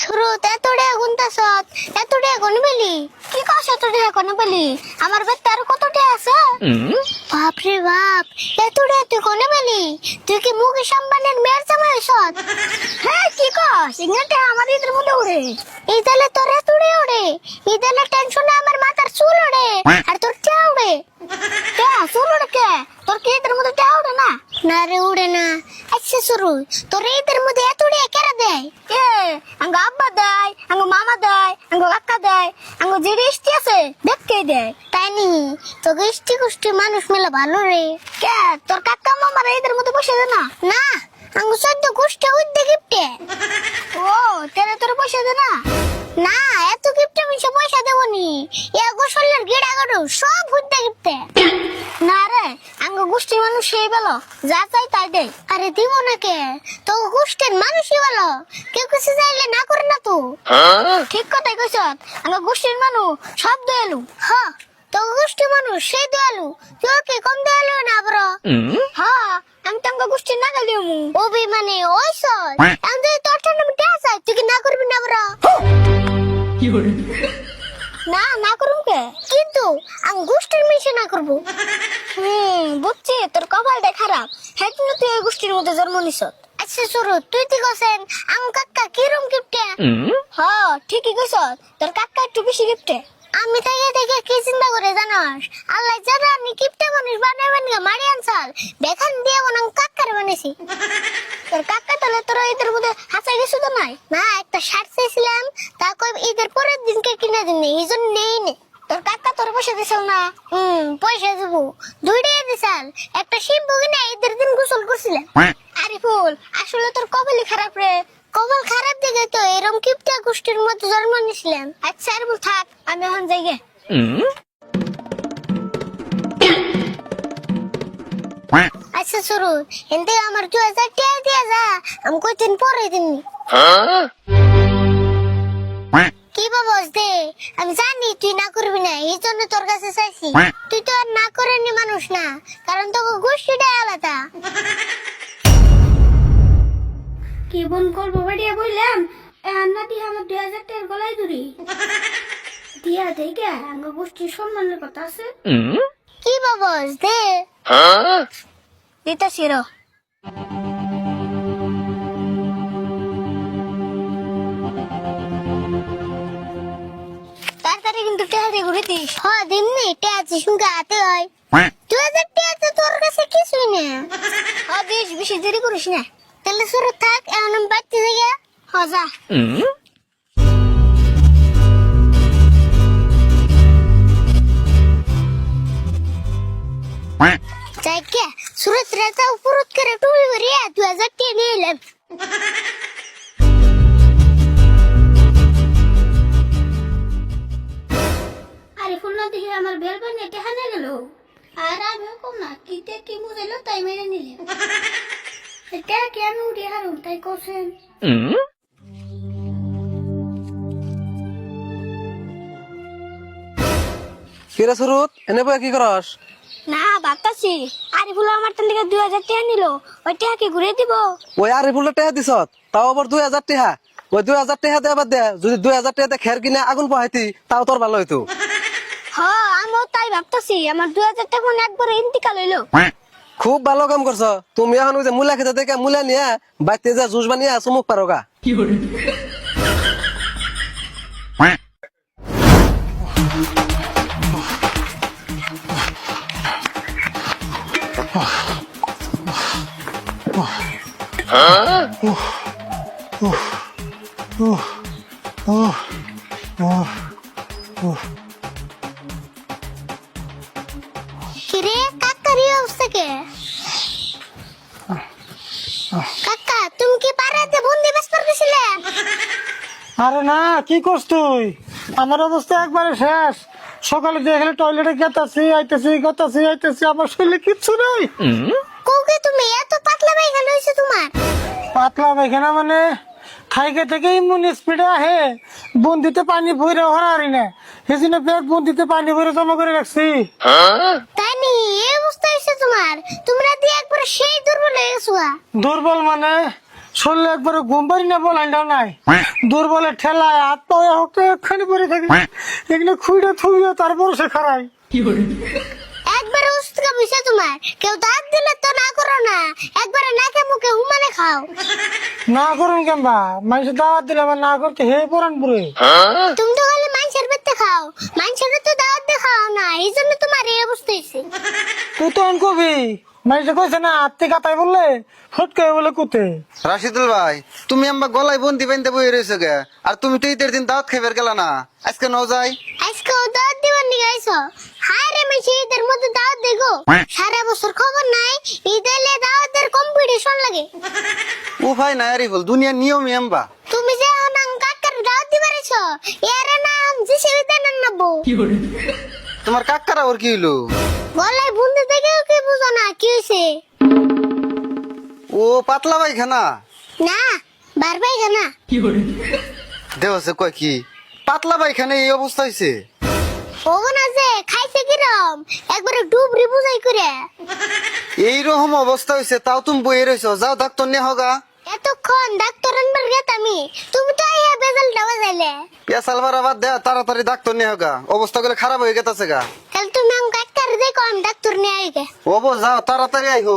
শুরুত এতটা গুনতাছত এতটা গুন বেলি কি কস এতটা গুন বেলি আমার বেতে আর কতটা আছে? বাপরে বাপ এতটা তুই কোনে বেলি তুই কি মুকেশ আম্বানির মেয়ের জামাই সৎ হ্যাঁ কি কস? ইংরেজিটা আমার ইদের মধ্যে উড়ে তাহলে তোর এতটা উড়ে এই তাহলে টেনশনে আমার মাথার চুল উড়ে আর তোর চা উড়ে চুল উড়ে কে? তোর কি ইদের মধ্যে চা উড়ে না? না রে উড়ে না। আচ্ছা শুরু। তোর ইদের মধ্যে এতটা কেরা দেয়? কে? আঙ্গ আব্বা দেয় আঙ্গ মামা দেয় আঙ্গ কাকা দেয় আঙ্গ জিডি ইষ্টি আছে দেখকে দেয়। তাই নি তোকে ইষ্টি কুষ্টি মানুষ মেলে ভালো রে। কে? তোর কাকা মামার এদের মধ্যে বসে দে না। না আঙ্গ সদ্য গোষ্ঠী হইতে গিফটে। ও তেরে তোর পয়সা দে না। না এত গিফটে মিশে পয়সা দেবো নি। এ গোসলের গিড়া গড়ু সব হইতে গিফটে। না গোষ্ঠীর মানুষ সেই বলো। যা চাই তাই দে আরে দিব না কে তো গোষ্ঠীর মানুষই বলো। কেউ কিছু চাইলে না করে না তো। ঠিক কথাই কইছ। আঙ্গ গোষ্ঠীর মানুষ সব দয়ালু। হ তো গোষ্ঠীর মানুষ সেই দয়ালু। কেউ কি কম দয়ালু না বড়? হ্যাঁ আমি তো আঙ্গ গোষ্ঠীর না গেলি ওবি মানে ওই সল আমি যদি তোর ঠান্ডা মিটে আসা তুই কি না করবি না বড়? না না করুম কে? কিন্তু আমি গোষ্ঠীর মিশে না করব। হুম বুঝছি তোর কপালটা খারাপ। হ্যাঁ তুই এই গোষ্ঠীর মধ্যে জন্ম নিস আচ্ছা শুরু তুই ঠিক আছেন আম কাকা কিরম গিফটে হ ঠিকই কইছ তোর কাকা একটু বেশি গিফটে আমি থেকে থেকে কি চিন্তা করে জানাস? আল্লাহ জানা আমি কিপটে মানুষ বানাই বানিয়ে মারি আনসাল বেখান দিয়ে বানাম কাকারে বানাইছি তোর কাকা তাহলে তোর ঈদের মধ্যে হাসা কিছু তো নাই? না একটা শার্ট চাইছিলাম তা কই ঈদের পরের দিনকে কিনে দিন এই জন্য নেই নে। তোর কাকা তোর পয়সা দিছিল না? হুম পয়সা দিব। দুইটাই দিছাল একটা শ্যাম্পু কিনে ঈদের দিন গোসল করছিলাম। আরে ফুল আসলে তোর কপালই খারাপ রে। কপাল খারাপ দেখে তো এরম কিপটা গোষ্ঠীর মধ্যে জন্ম নিয়েছিলাম। আচ্ছা আর বল থাক আমি এখন যাই গে। আচ্ছা শুরু এনতে আমার দু হাজার টাকা দিয়ে যা আমি কয়দিন পরে দিননি কি বাবস দে আমি জানি তুই না করবি না এই জন্য তোর কাছে চাইছি। তুই তো আর না করেনি মানুষ না কারণ তোকে গোষ্ঠীটাই আলাদা। কি বোন করব বাড়িয়া বললাম রান্না দিয়ে আমার দুই হাজার টাকার গলায় ধরি দিয়া দেখে আঙ্গ গোষ্ঠীর সম্মানের কথা আছে। কি বাবস দে। দিতেছি রো তাড়াতাড়ি কিন্তু টেহারি ঘুরে দিস। হ দিমনি টেহাচি সঙ্গে হাতে হয়। দু হাজার তো তোর কাছে কিছুই না। হ দিস বেশি দেরি করিস না। তাহলে শুরু থাক এখন আমি বাড়তে থেকে হ যা। যাইকে সুরত রেতা উপরত করে টুবি ভরিয়া দু হাজার টাকা নিয়ে এলাম আরে ফুলনা দেখে আমার বেল বানিয়ে টেহানে গেল আর আমিও কম না কিতে কি বুঝাইলো তাই মেনে নিলে এটা কি আমি উঠে হারুম তাই করছেন কিরে সুরুত এনে বয়ে কি করস না ভাবতাছি। আরে ফুলো আমার তার লিগে দুই হাজার টাকা নিল। ওই টাকা কি ঘুরে দিব। ওই আর ফুলের টেহা দিছত তাও আবার দুই হাজার টেহা ওই দুই হাজার টেহা দেবার দে। যদি দুই হাজার টেহাতে খের কিনে আগুন পাহাইতি তাও তোর ভালো হইতো। হ আমিও তাই ভাবতাছি। আমার দুই হাজার টাকা একবারে ইন্তিকাল হইল। খুব ভালো কাম করছ। তুমি এখন ওই যে মূলা খেতে দেখে মূলা নিয়ে বাইতে যা জুস বানিয়ে চুমুক পারো গা কিরে কাকার অবস্থা কে? কাকা, তুমি কি পারাতে বন্দি বেশ পারতেছিলে আরে না, কি করছ তুই? আমার অবস্থা একবারে শেষ। সকালে দেখলে টয়লেটে গেতাছি আইতেছি গেতাছি আইতেছি আমার শরীরে কিচ্ছু নেই। কৌকে তুমি এত পাতলা পায়খানা হয়েছে তোমার। পাতলা পায়খানা মানে খাইকে থেকে ইমুন স্পিডে আহে বন্দিতে পানি ভরে হরারি না। সেজন্য পেট বন্দিতে পানি ভরে জমা করে রাখছি। তাই নি এই অবস্থা হয়েছে তোমার। তোমরা দিয়ে একবার সেই দুর্বল হয়ে গেছো। দুর্বল মানে শরীরে একবারে ঘুম পারি না বলাইটাও নাই। দুর্বলের ঠেলায় হাত পায়ে হোক একখানি পরে থাকে। এগুলো খুঁড়ে থুইয়ে তারপরে সে খারাই। একবার উস্কা বিষে তোমার। কেউ দাঁত দিলে তো না করো না। একবারে নাকে মুখে হুমানে খাও। না করুন কেমবা মানুষের দাওয়াত দিলে আমার না করতে হে পরান পুরে তুমি তো খালি মানুষের বেতে খাও। মানুষের তো দাওয়াত দিয়ে খাও না এই জন্য তোমার এই অবস্থা হয়েছে অন কবি মানুষে কইছে না আত্মি কাতাই বললে ফটকে বলে কুতে। রাশিদুল ভাই তুমি আমার গলায় বন্দি বান্ধে বই রয়েছে গে আর তুমি তো ঈদের দিন দাওয়াত খাইবার গেলা না। আজকে ন যাই। আজকে ও দাওয়াত দিবার নিয়ে আইছো? হায় রে মেশি ঈদের মধ্যে দাওয়াত দেখো সারা বছর খবর নাই ঈদ এলে দাওয়াতের কম্পিটিশন লাগে। উপায় নাই আরে বল দুনিয়ার নিয়মই এমবা তুমি যে অনাং কাকার দাওয়াত দিবার আইছো এর নাম জিসিবি দেন নাবো তোমার কাকারা ওর কি হইল? গলায় বুনতে দেখেও কি বুঝো না কি হয়েছে? ও পাতলা পায়খানা? না বারবাই না দেহ আছে কয় কি? পাতলা পায়খানা এই অবস্থা হয়েছে ওগো না যে খাইছে কিরম? একবারে ডুবরি বুঝাই করে। এইরকম অবস্থা হয়েছে তাও তুমি বইয়ে রয়েছো যাও ডাক্তার নে হগা এতক্ষণ ডাক্তার আনবার আমি। তুমি তো ইয়া বেজাল ডাবা যাইলে পেশাল বাড়া বাদ দেয়া তাড়াতাড়ি ডাক্তার নে হগা অবস্থা গুলো খারাপ হয়ে গেছে গা। তাহলে তুমি আমাকে আমি ডাক্তার নিয়ে আইগে। ওবো যাও তাড়াতাড়ি আইহো